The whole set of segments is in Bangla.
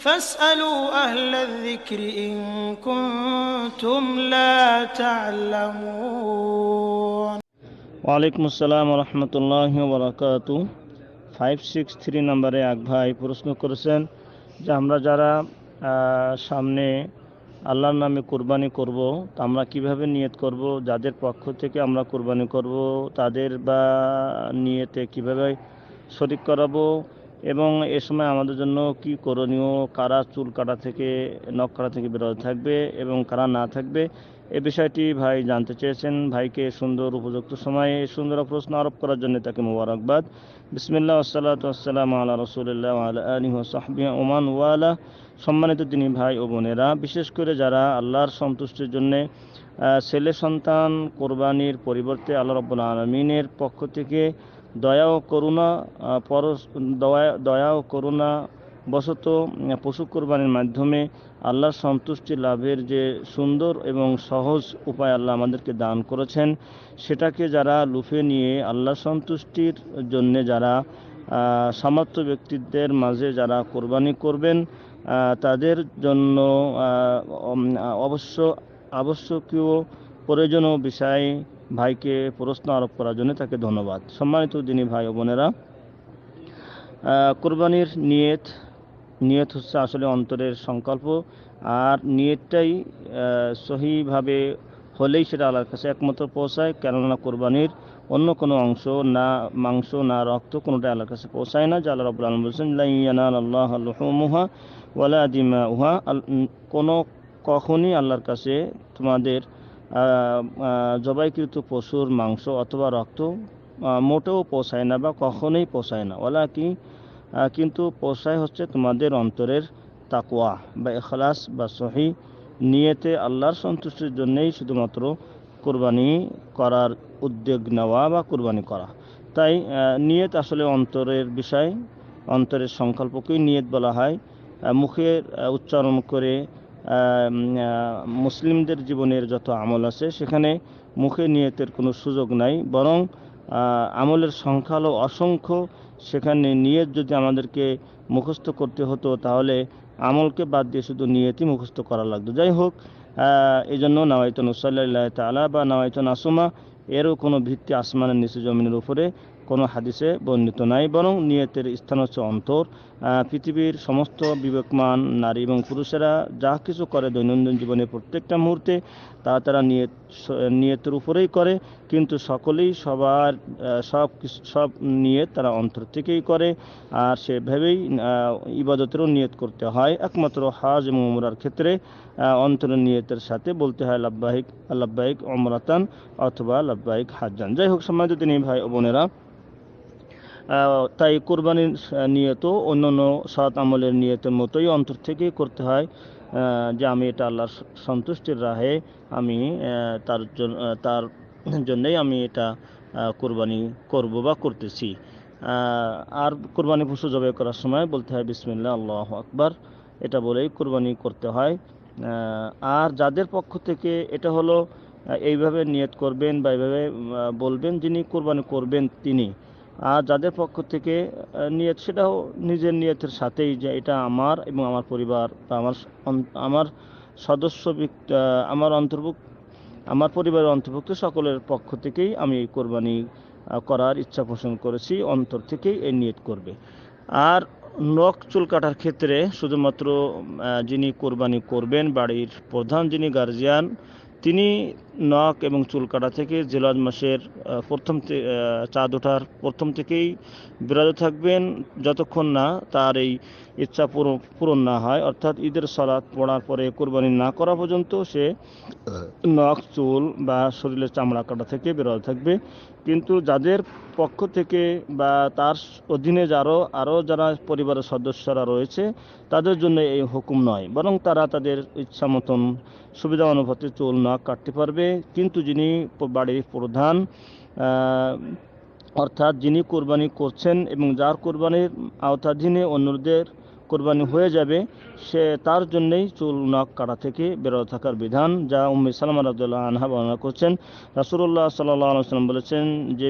فاسألوا أهل الذكر إن كنتم لا تعلمون ওয়ালাইকুম আসসালাম রহমতুল্লাহ বরাকাত ফাইভ সিক্স থ্রি নাম্বারে এক ভাই প্রশ্ন করেছেন যে আমরা যারা আহ, সামনে আল্লাহর নামে কোরবানি করব তা আমরা কিভাবে নিয়ত করব যাদের পক্ষ থেকে আমরা কোরবানি করব তাদের বা নিয়তে কিভাবে শরিক করাবো এবং এ সময় আমাদের জন্য কি করণীয়, কারা চুল কাটা থেকে, নখ কাটা থেকে বিরত থাকবে এবং কারা না থাকবে, এ বিষয়টি ভাই জানতে চেয়েছেন। ভাইকে সুন্দর উপযুক্ত সময়ে সুন্দর প্রশ্ন আরোপ করার জন্য তাকে মোবারকবাদ। বিসমিল্লা আসসালাতু আসসালাম আল্লাহ রসুলিল্লাহ আল্লাহ আলী ওমান ওয়ালা সম্মানিত তিনি ভাই ও বোনেরা, বিশেষ করে যারা আল্লাহর সন্তুষ্টির জন্যে ছেলে সন্তান কোরবানির পরিবর্তে আল্লাহ রব্বুল আলমিনের পক্ষ থেকে দয়া ও করুণা পরশ, দয়া দয়া ও করুণা বশত পশু কোরবানির মাধ্যমে আল্লাহর সন্তুষ্টি লাভের যে সুন্দর এবং সহজ উপায় আল্লাহ আমাদেরকে দান করেছেন, সেটাকে যারা লুফে নিয়ে আল্লাহ সন্তুষ্টির জন্য যারা সামর্থ্য ব্যক্তিদের মাঝে যারা কোরবানি করবেন তাদের জন্য অবশ্য, আবশ্যকীয় প্রয়োজনীয় বিষয়ে ভাইকে প্রশ্ন আরোপ করার জন্য তাকে ধন্যবাদ। সম্মানিত দিনী ভাই ও বোনেরা কোরবানির নিয়ত নিয়ত হচ্ছে আসলে অন্তরের সংকল্প, আর নিয়তটাই সহিভাবে হলেই সেটা আল্লাহর কাছে একমাত্র পৌঁছায়, কেননা কোরবানির অন্য কোনো অংশ না, মাংস না, রক্ত কোনোটাই আল্লাহর কাছে পৌঁছায় না, যে আল্লাহ রবুল আলম বলছেন লাইয়ানাল আল্লাহ লুহুমুহা ওয়ালা দিমা উহা কোনো কখনই আল্লাহর কাছে তোমাদের জবাইকৃত পশুর মাংস অথবা রক্ত মোটেও পোষায় না বা কখনোই পোষায় না। ওলা কি কিন্তু পোষায় হচ্ছে তোমাদের অন্তরের তাকওয়া বা এখলাস বা সহি নিয়েতে আল্লাহর সন্তুষ্টির জন্যেই শুধুমাত্র কোরবানি করার উদ্যোগ নেওয়া বা কোরবানি করা। তাই নিয়ত আসলে অন্তরের বিষয়, অন্তরের সংকল্পকেই নিয়ত বলা হয়। মুখের উচ্চারণ করে মুসলিমদের জীবনের যত আমল আছে, সেখানে মুখে নিয়তের কোনো সুযোগ নাই, বরং আমলের সংখ্যা হলো অসংখ্য। সেখানে নিয়ত যদি আমাদেরকে মুখস্থ করতে হতো, তাহলে আমলকে বাদ দিয়ে শুধু নিয়তই মুখস্থ করা লাগতো। যাই হোক এই জন্য নাওয়াইতন উসাল্লাহ তালা বা নাওয়াইতন আসুমা, এরও কোনো ভিত্তি আসমানের নিচে জমিনের উপরে কোনো হাদিসে বর্ণিত নাই বরং নিয়তের স্থান হচ্ছে অন্তর। পৃথিবীর সমস্ত বিবেকমান নারী এবং পুরুষেরা যা কিছু করে দৈনন্দিন জীবনে প্রত্যেকটা মুহূর্তে তা তারা নিয়ত নিয়তের উপরেই করে কিন্তু সকলেই সবার সব সব নিয়ত তারা অন্তর থেকেই করে। আর সেভাবেই ইবাদতেরও নিয়ত করতে হয়। একমাত্র হাজ এবং উমরার ক্ষেত্রে আহ, অন্তরের নিয়তের সাথে বলতে হয় লাব্বাহিক লাব্বাহিক অমরাতান অথবা লাব্বাহিক হাজান যাই হোক সম্মানিত তিনি ভাই ও বোনেরা তাই কোরবানির নিয়ত অন্যান্য সৎ আমলের নিয়তের মতোই অন্তর থেকেই করতে হয় যে আমি এটা আল্লাহর সন্তুষ্টির রাহে আমি তার জন্য তার জন্যই আমি এটা কোরবানি করব বা করতেছি। আর কোরবানি পশু জবাই করার সময় বলতে হয় বিসমিল্লা আল্লাহ আকবার, এটা বলেই কোরবানি করতে হয়। আর যাদের পক্ষ থেকে এটা হলো এইভাবে নিয়ত করবেন বা এইভাবে বলবেন যিনি কোরবানি করবেন তিনি আর যাদের পক্ষ থেকে নিয়ত, সেটাও নিজের নিয়তের সাথেই যে এটা আমার এবং আমার পরিবার বা আমার আমার সদস্য আমার অন্তর্ভুক্ত আমার পরিবারের অন্তর্ভুক্ত সকলের পক্ষ থেকেই আমি এই কোরবানি করার ইচ্ছা পোষণ করেছি, অন্তর থেকেই এই নিয়ত করবে। আর নখ চুল কাটার ক্ষেত্রে শুধুমাত্র যিনি কোরবানি করবেন, বাড়ির প্রধান যিনি গার্জিয়ান তিনি নখ এবং চুল কাটা থেকে জেলাজ মাসের প্রথম চাঁদ ওঠার প্রথম থেকেই বিরত থাকবেন। যতক্ষণ না তার এই ইচ্ছা পূরণ না হয়, অর্থাৎ ঈদের সলাৎ পড়ার পরে কোরবানি না করা পর্যন্ত সে নখ, চুল বা শরীরের চামড়া কাটা থেকে বিরত থাকবে। কিন্তু যাদের পক্ষ থেকে বা তার অধীনে যারও আরও যারা পরিবারের সদস্যরা রয়েছে, তাদের জন্য এই হুকুম নয়। বরং তারা তাদের ইচ্ছা মতন সুবিধা অনুপাতে চুল, নখ কাটতে পারবে। কিন্তু যিনি বাড়ির প্রধান অর্থাৎ যিনি কোরবানি করছেন এবং যার কোরবানির আওতাধীনে অন্যদের কোরবানি হয়ে যাবে সে তার জন্যই চুল নখ কাটা থেকে বেরোতে থাকার বিধান যা উম্মে সালামা রাদিয়াল্লাহু আনহা বর্ণনা করছেন। রাসূলুল্লাহ সাল্লাল্লাহু আলাইহি সাল্লাম বলেছেন যে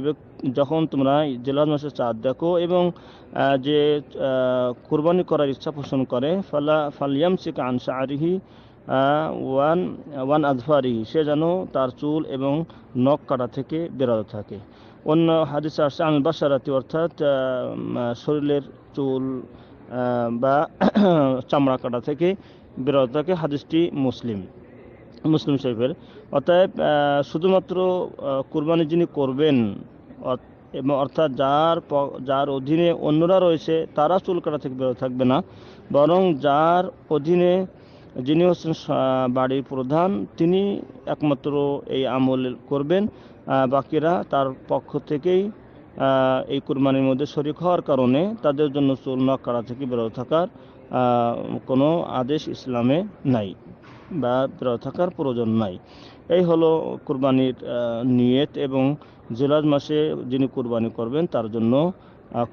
যখন তোমরা জেলাদ মাসের চাঁদ দেখো এবং যে কোরবানি করার ইচ্ছা পোষণ করে ফালা ফালিয়ামসিক আন শাআরিহি আহ, ওয়ান ওয়ান আজফারিহি সে যেন তার চুল এবং নখ কাটা থেকে বেরোতে থাকে। অন্য হাদিস আসছে আল বাসারাতি অর্থাৎ শরীরের চুল বা চামড়া কাটা থেকে বেরোতে থাকে হাদিসটি মুসলিম মুসলিম শরীফের। অতএব শুধুমাত্র কুরবানি যিনি করবেন এবং অর্থাৎ যার যার অধীনে অন্যরা রয়েছে, তারা চুল কাটা থেকে বেরোতে থাকবে না। বরং যার অধীনে যিনি হচ্ছেন বাড়ির প্রধান, তিনি একমাত্র এই আমল করবেন। বাকিরা তার পক্ষ থেকেই এই কুরবানির মধ্যে শরিক হওয়ার কারণে তাদের জন্য চুল নখ কাটা থেকে বিরত থাকার কোনো আদেশ ইসলামে নাই বা বিরত থাকার প্রয়োজন নাই। এই হলো কুরবানির নিয়ত এবং জুলাজ মাসে যিনি কুরবানি করবেন তার জন্য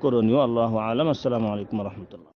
করণীয়। আল্লাহ আলম। আসসালামু আলাইকুম রহমতুল্লাহ।